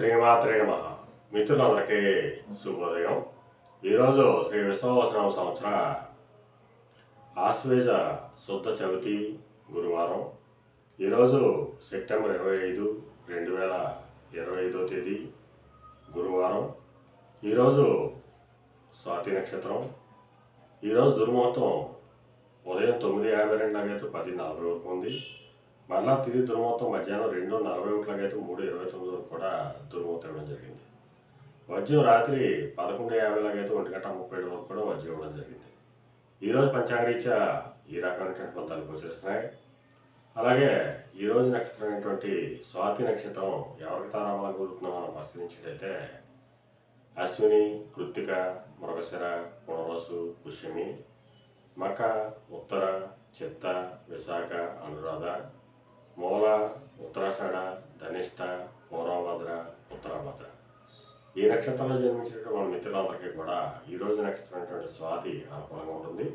శ్రీమాత్రే నమ. మిత్రులందరికీ శుభోదయం. ఈరోజు శ్రీ విశ్వవసనం సంవత్సర ఆశ్వేజ శుద్ధ చవితి గురువారం. ఈరోజు సెప్టెంబర్ ఇరవై ఐదు రెండు వేల ఇరవై ఐదో తేదీ గురువారం. ఈరోజు స్వాతి నక్షత్రం. ఈరోజు దుర్ముహూర్తం ఉదయం తొమ్మిది యాభై రెండు అనేది పది నలభై వరకు ఉంది. మరలా తిరిగి దుర్ముహూర్తం మధ్యాహ్నం రెండు నలభై ఒకటిలకైతే మూడు ఇరవై తొమ్మిది వరకు కూడా దుర్ముహూర్తం ఇవ్వడం జరిగింది. వజ్యం రాత్రి పదకొండు అయితే ఒంటి గంట ముప్పై ఏడు వరకు కూడా వజ్యం ఇవ్వడం జరిగింది. ఈరోజు పంచాంగరీత్యా ఈ రకమైనటువంటి ఫలితాలు గోచరిస్తున్నాయి. అలాగే ఈరోజు నక్షత్రమైనటువంటి స్వాతి నక్షత్రం ఎవరికి తారామలా కోరుకుందో మనం పరిశీలించినట్లయితే అశ్విని కృత్తిక మృగశిర పునరసు పుష్యమి మక ఉత్తర చిత్త విశాఖ అనురాధ ఉత్తరాషాఢ ధనిష్ట పూర్వభద్ర ఉత్తరాభద్ర. ఈ నక్షత్రంలో జన్మించినటువంటి మన మిత్రులందరికీ కూడా ఈ రోజు నక్షత్రమైనటువంటి స్వాతి అనుకూలంగా ఉంటుంది.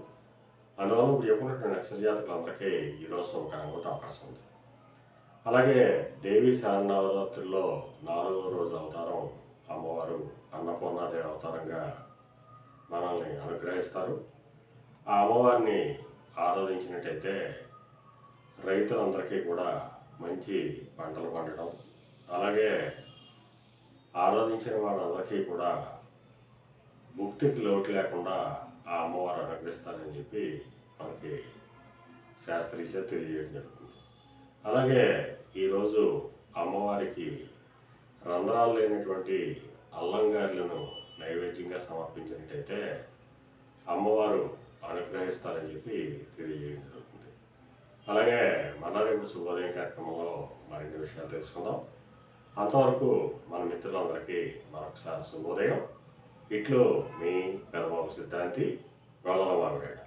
అందువల్ల ఇప్పుడు చెప్పుకున్నటువంటి నక్షత్ర జాతకులందరికీ ఈరోజు శుభకరంగా ఉండే అవకాశం ఉంది. అలాగే దేవి శరణవరాత్రిలో నాలుగో రోజు అవతారం అమ్మవారు అన్నపూర్ణాదేవి అవతారంగా మనల్ని అనుగ్రహిస్తారు. ఆ అమ్మవారిని ఆరాధించినట్టయితే రైతులందరికీ కూడా మంచి పంటలు పండడం అలాగే ఆరాధించిన వాళ్ళందరికీ కూడా భుక్తికి లోటు లేకుండా ఆ అమ్మవారు అనుగ్రహిస్తానని చెప్పి మనకి శాస్త్రీయ తెలియజేయడం జరుగుతుంది. అలాగే ఈరోజు అమ్మవారికి రంధ్రాలు లేనటువంటి అల్లంగారులను నైవేద్యంగా సమర్పించినట్టయితే అమ్మవారు అనుగ్రహిస్తారని చెప్పి తెలియజేయడం జరుగుతుంది. అలాగే మళ్ళా రేపు శుభోదయం కార్యక్రమంలో మరిన్ని విషయాలు తెలుసుకుందాం. అంతవరకు మన మిత్రులందరికీ మరొకసారి శుభోదయం. ఇట్లు మీ పెదబాబు సిద్ధాంతి గొల్లల మామిడాడు